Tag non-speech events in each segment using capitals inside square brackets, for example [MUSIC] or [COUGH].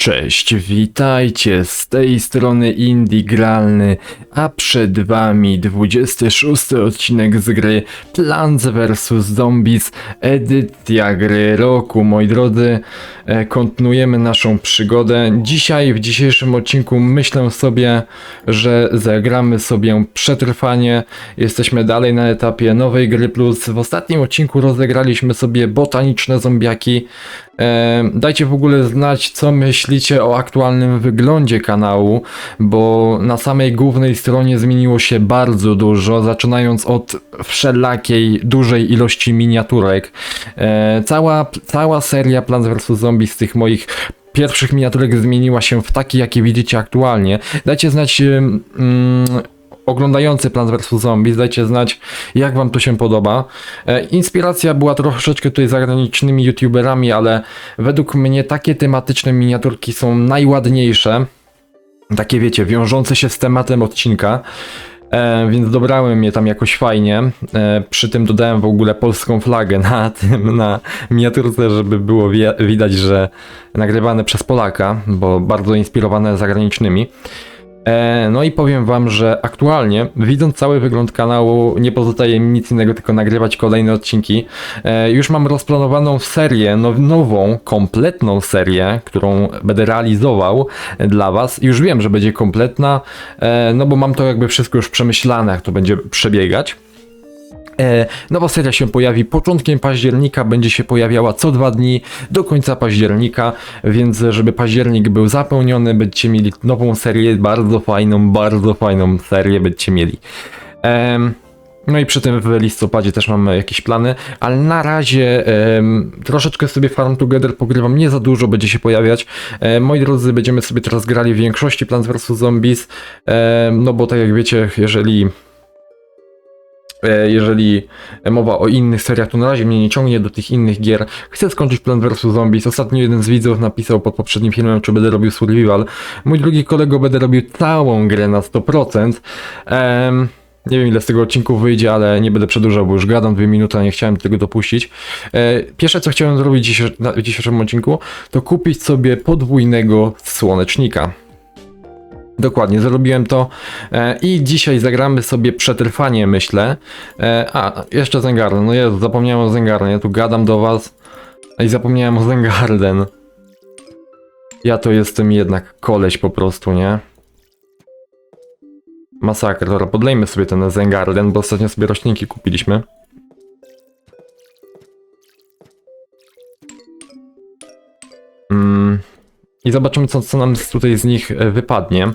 Cześć, witajcie z tej strony Indie Gralny, a przed wami 26 odcinek z gry Plants vs Zombies, edycja gry roku. Moi drodzy, e, kontynuujemy naszą przygodę. Dzisiaj, w dzisiejszym odcinku myślę sobie, że zagramy sobie przetrwanie. Jesteśmy dalej na etapie nowej gry plus. W ostatnim odcinku rozegraliśmy sobie botaniczne zombiaki. E, dajcie w ogóle znać, co myślicie o aktualnym wyglądzie kanału, bo na samej głównej stronie zmieniło się bardzo dużo, zaczynając od wszelakiej dużej ilości miniaturek. E, cała, cała seria Plants vs. Zombies z tych moich pierwszych miniaturek zmieniła się w takie, jakie widzicie aktualnie. Dajcie znać. Oglądający Plants vs. Zombies, dajcie znać, jak wam to się podoba. E, inspiracja była troszeczkę tutaj zagranicznymi youtuberami, ale według mnie takie tematyczne miniaturki są najładniejsze. Takie wiecie, wiążące się z tematem odcinka. E, więc dobrałem je tam jakoś fajnie. E, przy tym dodałem w ogóle polską flagę na [LAUGHS] tym, na miniaturce, żeby było widać, że nagrywane przez Polaka, bo bardzo inspirowane zagranicznymi. E, no i powiem wam, że aktualnie, widząc cały wygląd kanału, nie pozostaje mi nic innego, tylko nagrywać kolejne odcinki. E, już mam rozplanowaną serię, now, nową, kompletną serię, którą będę realizował dla was. Już wiem, że będzie kompletna, e, no bo mam to jakby wszystko już przemyślane, jak to będzie przebiegać. E, Nowa seria się pojawi początkiem października, będzie się pojawiała co dwa dni do końca października, więc żeby październik był zapełniony, będziecie mieli nową serię, bardzo fajną, bardzo fajną serię będziecie mieli. No i przy tym w listopadzie też mamy jakieś plany, ale na razie troszeczkę sobie Farm Together pogrywam, nie za dużo będzie się pojawiać. E, moi drodzy, będziemy sobie teraz grali w większości Plants vs. Zombies, em, no bo tak jak wiecie, jeżeli E, jeżeli mowa o innych seriach, to na razie mnie nie ciągnie do tych innych gier. Chcę skończyć Plan vs. Zombies. Ostatnio jeden z widzów napisał pod poprzednim filmem, czy będę robił survival. Mój drugi kolego będę robił całą grę na 100%. Em, nie wiem ile z tego odcinku wyjdzie, ale nie będę przedłużał, bo już gadam dwie minuty, a nie chciałem tego dopuścić. E, pierwsze co chciałem zrobić w dzisiejszym odcinku, to kupić sobie podwójnego słonecznika. Dokładnie, zrobiłem to e, i dzisiaj zagramy sobie przetrwanie, myślę. E, a, jeszcze Zengarden, no ja zapomniałem o Zengarden, ja tu gadam do was i zapomniałem o Zengarden. Ja to jestem jednak koleś po prostu, nie? Masakra, dobra, podlejmy sobie ten Zengarden, bo ostatnio sobie roślinki kupiliśmy. Mm. I zobaczymy, co, co nam tutaj z nich e, wypadnie.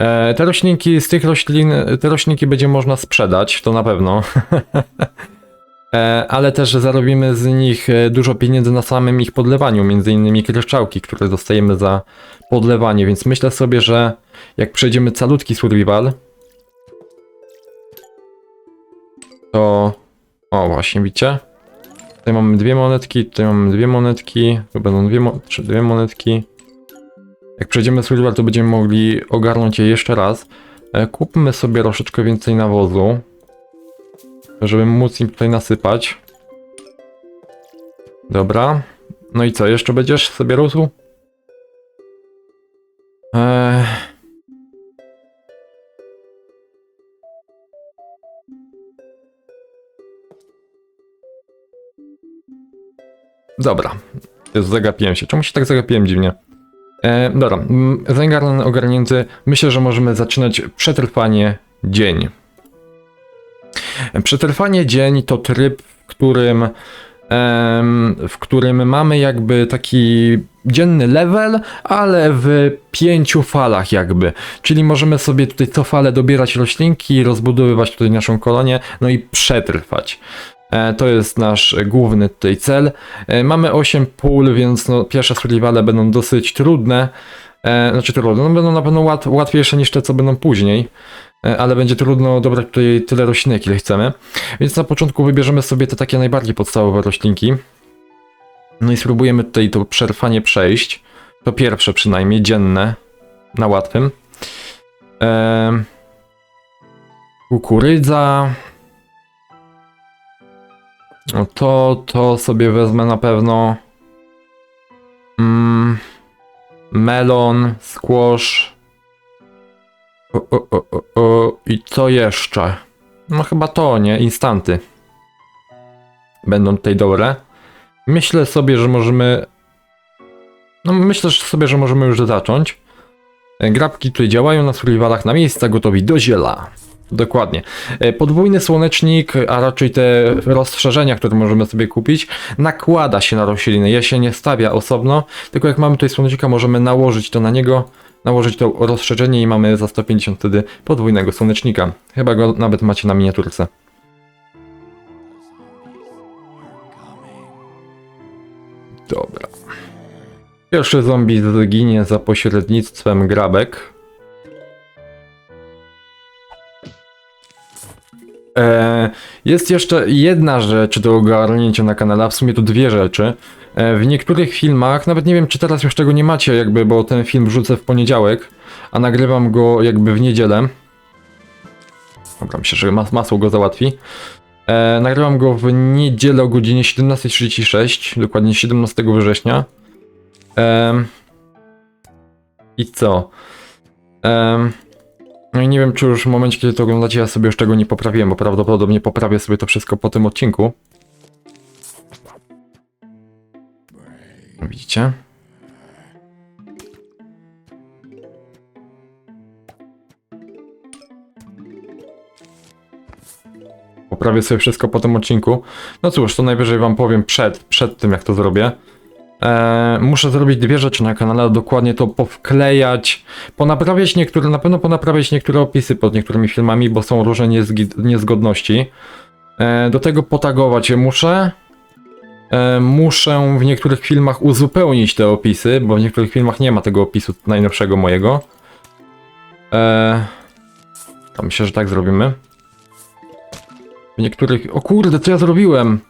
E, te roślinki, z tych roślin, te roślinki będzie można sprzedać, to na pewno. [LAUGHS] e, ale też zarobimy z nich e, dużo pieniędzy na samym ich podlewaniu, między innymi kryszczałki, które dostajemy za podlewanie, więc myślę sobie, że jak przejdziemy calutki survival, to... O, właśnie, widzicie? Tutaj mamy dwie monetki, tutaj mamy dwie monetki, tu będą dwie, mo- dwie monetki. Jak przejdziemy survival, to będziemy mogli ogarnąć je jeszcze raz. E, Kupmy sobie troszeczkę więcej nawozu, żeby móc im tutaj nasypać. Dobra. No i co, jeszcze będziesz sobie rósł? Eee... Dobra. Zagapiłem się. Czemu się tak zagapiłem dziwnie? E, dobra, mm, Zengarden ogarnięty. Myślę, że możemy zaczynać przetrwanie dzień. Przetrwanie dzień to tryb, w którym, w którym mamy jakby taki dzienny level, ale w pięciu falach jakby. Czyli możemy sobie tutaj co falę dobierać roślinki, rozbudowywać tutaj naszą kolonię, no i przetrwać. E, To jest nasz główny tutaj cel. E, Mamy 8 pól, więc no, pierwsze survivale będą dosyć trudne. E, Znaczy trudne, no będą na pewno łat, łatwiejsze niż te, co będą później. Ale będzie trudno dobrać tutaj tyle roślinek, ile chcemy. Więc na początku wybierzemy sobie te takie najbardziej podstawowe roślinki. No i spróbujemy tutaj to przetrwanie przejść. To pierwsze przynajmniej, dzienne. Na łatwym. E, Kukurydza. No to, to sobie wezmę na pewno. Mm, melon, squash. O, o, o, o. I co jeszcze? No chyba to, nie? Instanty. Będą tutaj dobre. Myślę sobie, że możemy... No myślę sobie, że możemy już zacząć. E, Grabki tutaj działają na survivalach na miejsca, gotowi do ziela. Dokładnie. E, Podwójny słonecznik, a raczej te rozszerzenia, które możemy sobie kupić, nakłada się na rośliny. Je się nie stawia osobno, tylko jak mamy tutaj słonecznika, możemy nałożyć to na niego, nałożyć to rozszerzenie i mamy za 150 wtedy podwójnego słonecznika. Chyba go nawet macie na miniaturce. Dobra. Pierwszy zombie zginie za pośrednictwem grabek. E, jest jeszcze jedna rzecz do ogarnięcia na kanale, a w sumie to dwie rzeczy. E, w niektórych filmach, nawet nie wiem czy teraz już tego nie macie jakby, bo ten film wrzucę w poniedziałek, a nagrywam go jakby w niedzielę. Dobra, myślę, że mas masło go załatwi. E, nagrywam go w niedzielę o godzinie 17.36, dokładnie 17 września. Em, I co? Em, no i nie wiem, czy już w momencie, kiedy to oglądacie, ja sobie już tego nie poprawiłem, bo prawdopodobnie poprawię sobie to wszystko po tym odcinku. Widzicie? Poprawię sobie wszystko po tym odcinku. No cóż, to najwyżej wam powiem przed, przed tym, jak to zrobię. Eee, muszę zrobić dwie rzeczy na kanale, dokładnie to powklejać, ponaprawiać niektóre, na pewno ponaprawiać niektóre opisy pod niektórymi filmami, bo są różne niezgodności. Eee, do tego potagować je muszę. Eee, muszę w niektórych filmach uzupełnić te opisy, bo w niektórych filmach nie ma tego opisu najnowszego mojego. Eee, to myślę, że tak zrobimy. W niektórych... O kurde, co ja zrobiłem?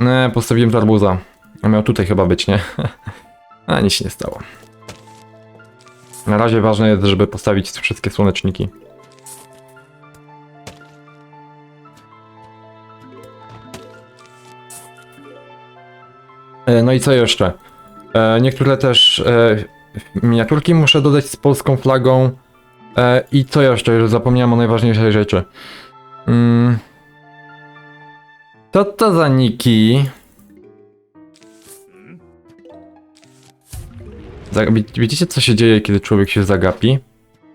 Nie, postawiłem tu arbuza. Miał tutaj chyba być, nie? [LAUGHS] A nic się nie stało. Na razie ważne jest, żeby postawić wszystkie słoneczniki. E, No i co jeszcze? E, Niektóre też e, miniaturki muszę dodać z polską flagą. I co jeszcze? Już zapomniałem o najważniejszej rzeczy. Mm. Co to za niki? Widzicie co się dzieje, kiedy człowiek się zagapi?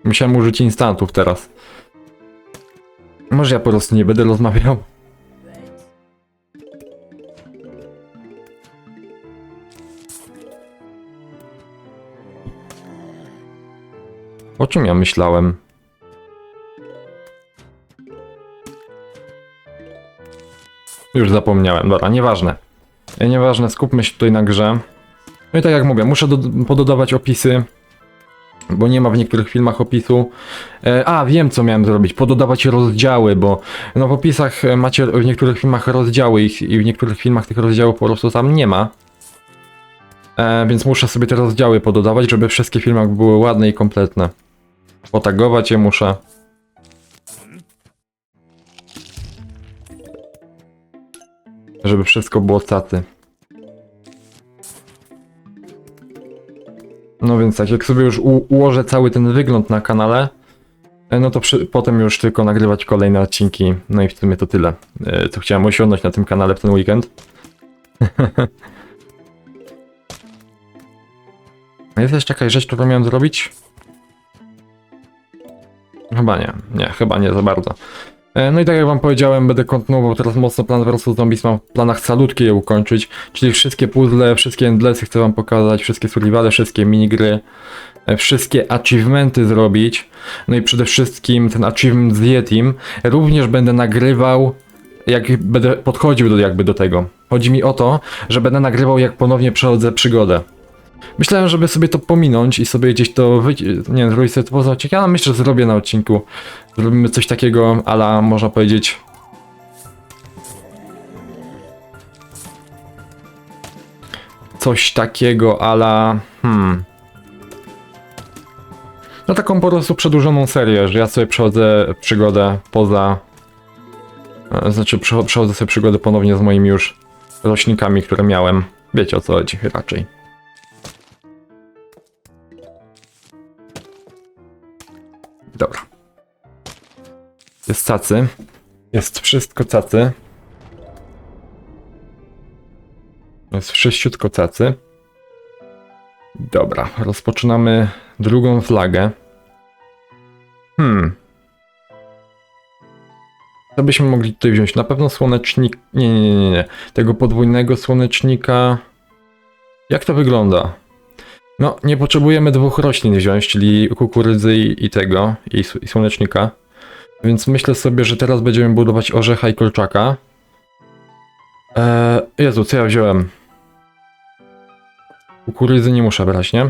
Musiałem użyć instantów teraz. Może ja po prostu nie będę rozmawiał? O czym ja myślałem? Już zapomniałem, dobra, nieważne. E, Nieważne, skupmy się tutaj na grze. No i tak jak mówię, muszę do, pododawać opisy, bo nie ma w niektórych filmach opisu. E, a, wiem co miałem zrobić, pododawać rozdziały, bo no w opisach e, macie w niektórych filmach rozdziały i w niektórych filmach tych rozdziałów po prostu tam nie ma. E, więc muszę sobie te rozdziały pododawać, żeby wszystkie filmy były ładne i kompletne. Potagować je muszę. Żeby wszystko było cacy. No więc tak, jak sobie już ułożę cały ten wygląd na kanale, e, no to przy, potem już tylko nagrywać kolejne odcinki. No i w sumie to tyle, e, co chciałem osiągnąć na tym kanale w ten weekend. [LAUGHS] Jest jeszcze jakaś rzecz, którą miałem zrobić? Chyba nie, nie, chyba nie za bardzo. E, No i tak jak wam powiedziałem, będę kontynuował teraz mocno Plan vs Zombies, mam w planach salutkie je ukończyć, czyli wszystkie puzzle, wszystkie endlessy chcę wam pokazać, wszystkie survivale, wszystkie minigry, e, wszystkie achievementy zrobić, no i przede wszystkim ten achievement z Yetim, również będę nagrywał, jak będę podchodził do, jakby do tego. Chodzi mi o to, że będę nagrywał jak ponownie przechodzę przygodę. Myślałem, żeby sobie to pominąć i sobie gdzieś to nie zrobić sobie to poza odcinkiem, ale myślę, że zrobię na odcinku. Zrobimy coś takiego, ala można powiedzieć... Coś takiego, ala... Hmm... No taką po prostu przedłużoną serię, że ja sobie przechodzę przygodę poza... e, Znaczy przecho- przechodzę sobie przygodę ponownie z moimi już roślinkami, które miałem. Wiecie o co chodzi raczej. Dobra. Jest cacy. Jest wszystko cacy. Jest wszyściutko cacy. Dobra, rozpoczynamy drugą flagę. Hmm. Co byśmy mogli tutaj wziąć? Na pewno słonecznik... Nie, nie, nie, nie. Tego podwójnego słonecznika... Jak to wygląda? No, nie potrzebujemy dwóch roślin wziąć, czyli kukurydzy i, tego, i, i słonecznika. Więc myślę sobie, że teraz będziemy budować orzecha i kolczaka. Eee, Jezu, co ja wziąłem? Kukurydzy nie muszę brać, nie?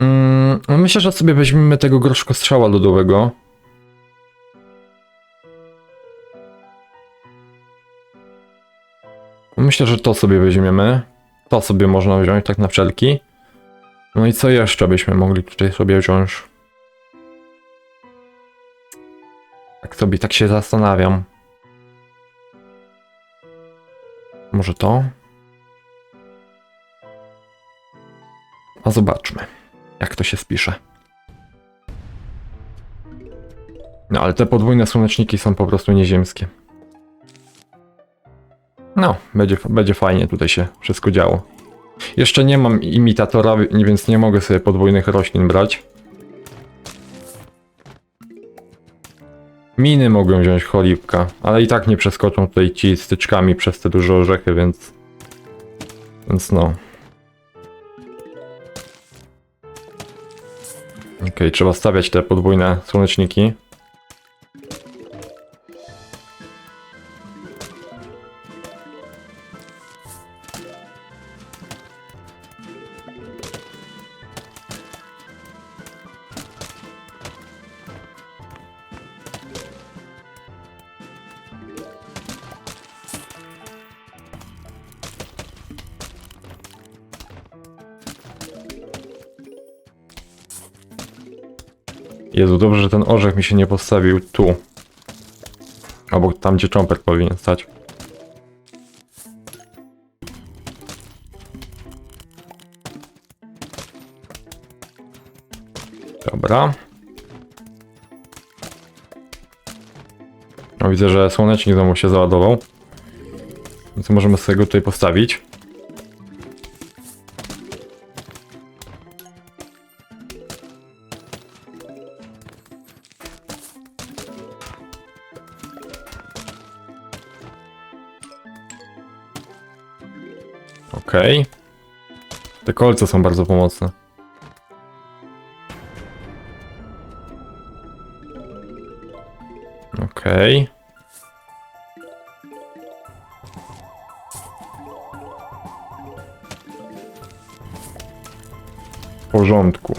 Mm, no myślę, że sobie weźmiemy tego groszkostrzała lodowego. Myślę, że to sobie weźmiemy. To sobie można wziąć tak na wszelki. No i co jeszcze byśmy mogli tutaj sobie wziąć? Tak sobie, tak się zastanawiam. Może to? A zobaczmy, jak to się spisze. No, ale te podwójne słoneczniki są po prostu nieziemskie. No, będzie, będzie fajnie tutaj się wszystko działo. Jeszcze nie mam imitatora, wi- więc nie mogę sobie podwójnych roślin brać. Miny mogłem wziąć cholipka, ale i tak nie przeskoczą tutaj ci styczkami przez te duże orzechy, więc... Więc no. Okej, trzeba stawiać te podwójne słoneczniki. Jezu, dobrze, że ten orzech mi się nie postawił tu. Obok tam, gdzie cząpek powinien stać. Dobra. No, widzę, że słonecznik znowu się załadował. Więc możemy sobie go tutaj postawić. Okej. Te kolce są bardzo pomocne. Okej. W porządku.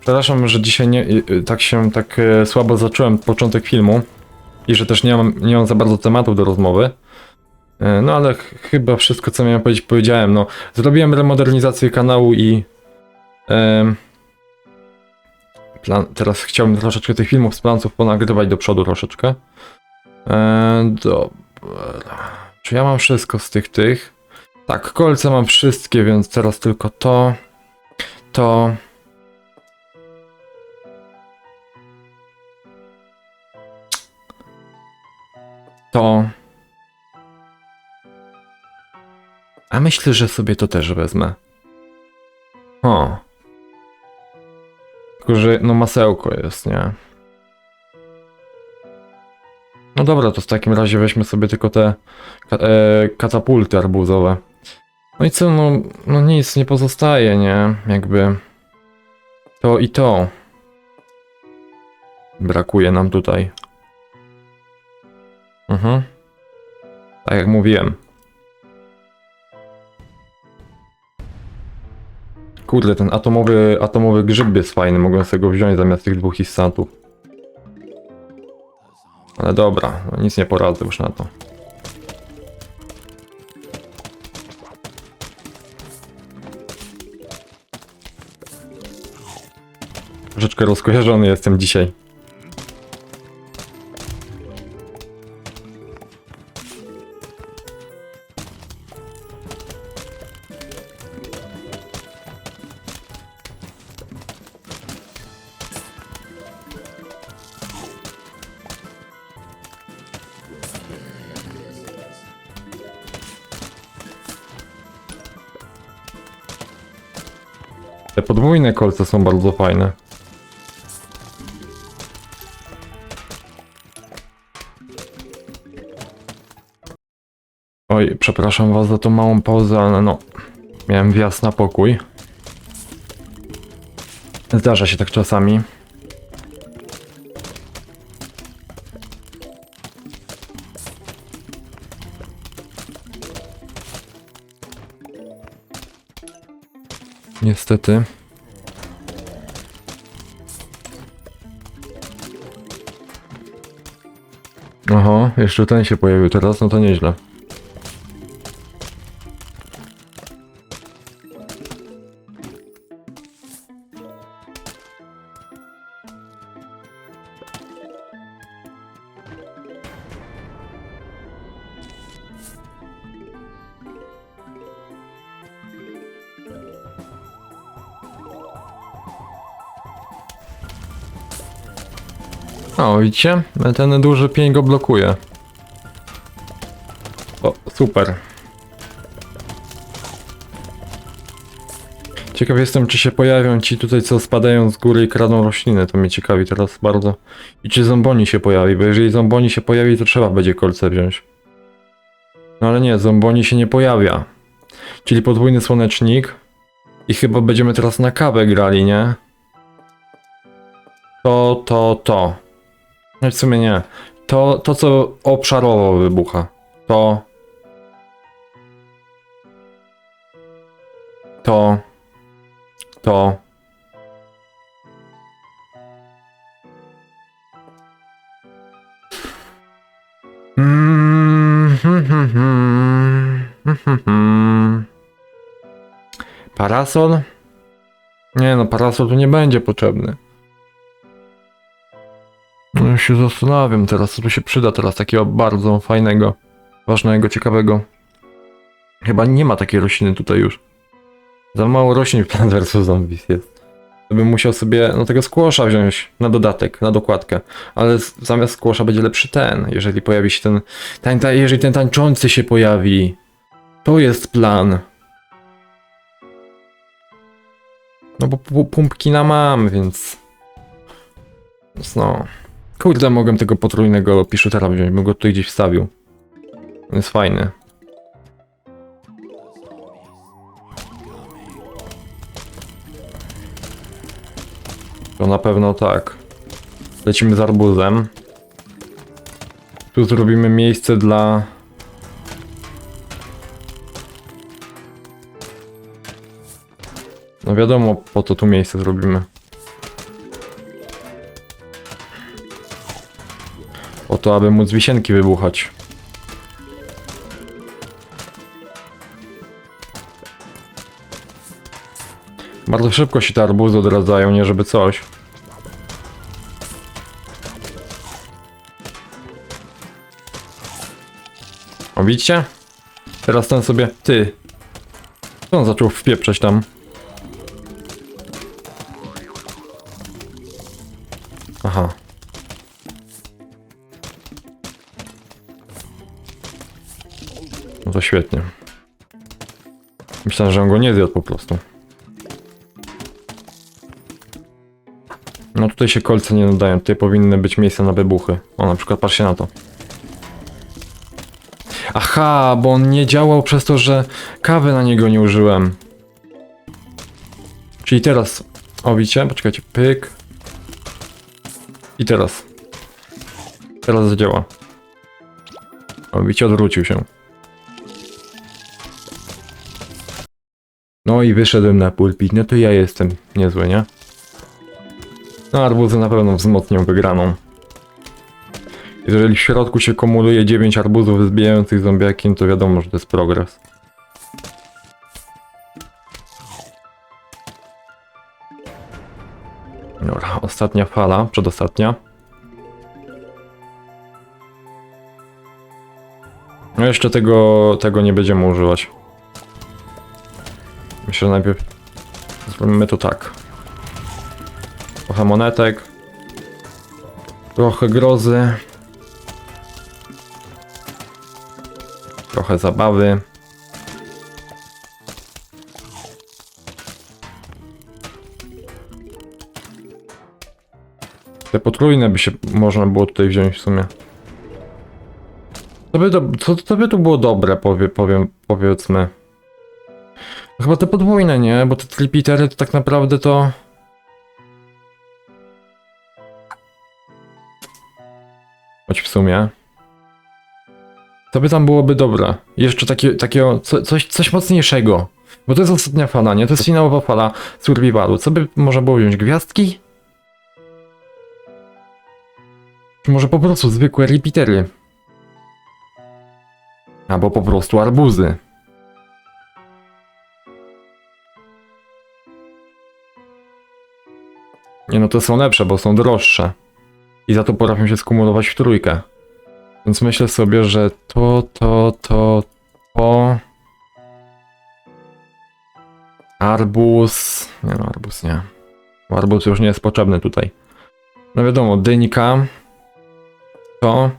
Przepraszam, że dzisiaj nie, y, y, tak się tak e, słabo zacząłem początek filmu i że też nie mam, nie mam za bardzo tematu do rozmowy. E, No ale ch chyba wszystko co miałem powiedzieć powiedziałem. No, zrobiłem remodernizację kanału i em, plan, teraz chciałbym troszeczkę tych filmów z planców ponagrywać do przodu troszeczkę. E, dobra. Czy ja mam wszystko z tych tych? Tak, kolce mam wszystkie, więc teraz tylko to. To. To. A myślę, że sobie to też wezmę. O. Tylko, że no masełko jest, nie? No dobra, to w takim razie weźmy sobie tylko te ka e, katapulty arbuzowe. No i co, no, no nic nie pozostaje, nie? Jakby to i to. Brakuje nam tutaj. Mhm. Tak jak mówiłem. Kurde, ten atomowy, atomowy grzyb jest fajny, mogłem sobie go wziąć zamiast tych dwóch istantów. Ale dobra, no nic nie poradzę już na to. Troszeczkę rozkojarzony jestem dzisiaj. Te podwójne kolce są bardzo fajne. Oj, przepraszam was za tą małą pauzę, ale no, miałem wjazd na pokój. Zdarza się tak czasami. Niestety. Aha, jeszcze ten się pojawił teraz, no to nieźle. O, widzicie? Ten duży pień go blokuje. O, super. Ciekaw jestem, czy się pojawią ci tutaj, co spadają z góry i kradną rośliny. To mnie ciekawi teraz bardzo. I czy zomboni się pojawi, bo jeżeli zomboni się pojawi, to trzeba będzie kolce wziąć. No ale nie, zomboni się nie pojawia. Czyli podwójny słonecznik. I chyba będziemy teraz na kawę grali, nie? To, to, to. No w sumie nie. To, to co obszarowo wybucha. To. To. To. Parasol? Nie no, parasol tu nie będzie potrzebny. No ja się zastanawiam teraz, co tu się przyda teraz takiego bardzo fajnego, ważnego, ciekawego. Chyba nie ma takiej rośliny tutaj już. Za mało roślin w Plant vs Zombies jest. To bym musiał sobie, no tego skłosza wziąć na dodatek, na dokładkę. Ale zamiast skłosza będzie lepszy ten, jeżeli pojawi się ten, tań, tań, jeżeli ten tańczący się pojawi. To jest plan. No bo pu- pumpkina mam. Więc no... Kurde, mogłem tego potrójnego piszutera wziąć, bym go tutaj gdzieś wstawił. On jest fajny. To na pewno tak. Lecimy z arbuzem. Tu zrobimy miejsce dla... No wiadomo, po to tu miejsce zrobimy. To, aby móc wisienki wybuchać. Bardzo szybko się te arbuzy odradzają, nie żeby coś. O, widzicie? Teraz ten sobie... Ty! Co on zaczął wpieprzać tam? No to świetnie. Myślałem, że on go nie zjadł po prostu. No tutaj się kolce nie nadają, tutaj powinny być miejsca na wybuchy. O, na przykład patrzcie na to. Aha, bo on nie działał przez to, że kawy na niego nie użyłem. Czyli teraz... O, widzicie? Poczekajcie, pyk. I teraz. Teraz zadziała. O, widzicie, odwrócił się. No i wyszedłem na pulpit, no to ja jestem niezły, nie? No arbuzy na pewno wzmocnią wygraną. Jeżeli w środku się kumuluje 9 arbuzów zbijających zombiakiem, to wiadomo, że to jest progres. Dobra, ostatnia fala, przedostatnia. No jeszcze tego, tego nie będziemy używać. Myślę, że najpierw zrobimy to tak. Trochę monetek. Trochę grozy. Trochę zabawy. Te potrójne by się można było tutaj wziąć w sumie. To by, do, co, to by tu było dobre, powie, powiem, powiedzmy. Chyba te podwójne, nie? Bo te tripitery to tak naprawdę to... Choć w sumie... To by tam byłoby dobre. Jeszcze takie, takiego, co, coś, coś mocniejszego. Bo to jest ostatnia fala, nie? To jest finałowa fala survivalu. Co by można było wziąć? Gwiazdki? Czy może po prostu zwykłe repeatery? Albo po prostu arbuzy. Nie no, to są lepsze, bo są droższe. I za to potrafią się skumulować w trójkę. Więc myślę sobie, że to, to, to, to... Arbuz... Nie no, arbuz nie. Bo Arbuz już nie jest potrzebny tutaj. No wiadomo, dyńka... To...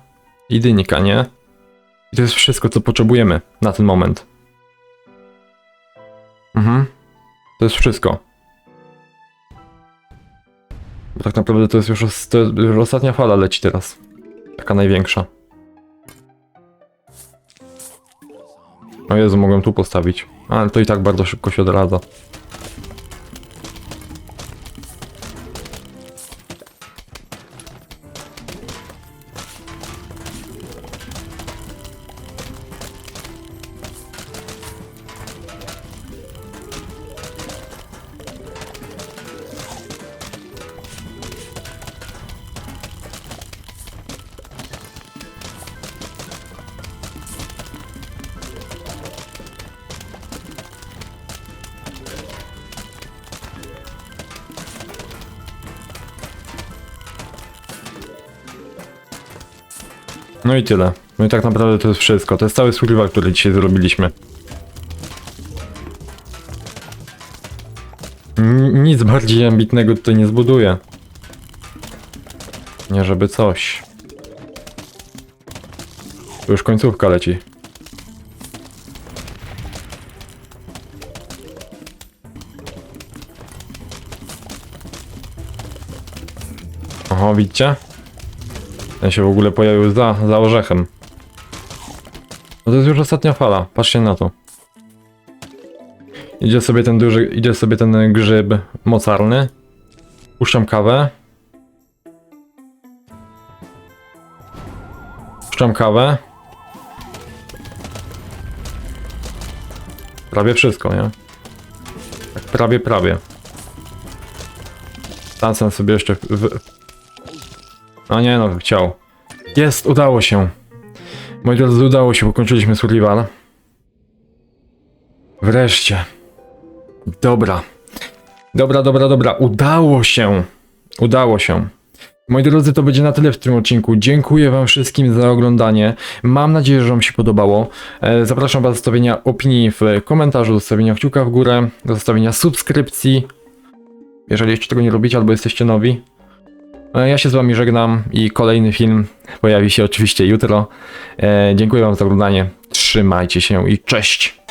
I dyńka, nie? I to jest wszystko, co potrzebujemy na ten moment. Mhm. To jest wszystko. Bo tak naprawdę to jest już, to jest już ostatnia fala leci teraz. Taka największa. O Jezu, mogłem tu postawić. Ale to i tak bardzo szybko się odradza. No i tyle. No i tak naprawdę to jest wszystko. To jest cały survival, który dzisiaj zrobiliśmy. Nic bardziej ambitnego tutaj nie zbuduję. Nie żeby coś. Tu już końcówka leci. Oho, widzicie? Ten się w ogóle pojawił za, za orzechem. No to jest już ostatnia fala, patrzcie na to. Idzie sobie ten duży, idzie sobie ten grzyb mocarny. Puszczam kawę. Puszczam kawę. Prawie wszystko, nie? Tak prawie, prawie. Tancem sobie jeszcze w, w, a nie no, chciał. Jest, udało się. Moi drodzy, udało się, ukończyliśmy survival. Wreszcie. Dobra. Dobra, dobra, dobra. Udało się. Udało się. Moi drodzy, to będzie na tyle w tym odcinku. Dziękuję Wam wszystkim za oglądanie. Mam nadzieję, że Wam się podobało. E, Zapraszam Was do zostawienia opinii w komentarzu, do zostawienia kciuka w górę, do zostawienia subskrypcji. Jeżeli jeszcze tego nie robicie albo jesteście nowi. E, Ja się z Wami żegnam i kolejny film pojawi się oczywiście jutro. E, dziękuję Wam za oglądanie. Trzymajcie się i cześć!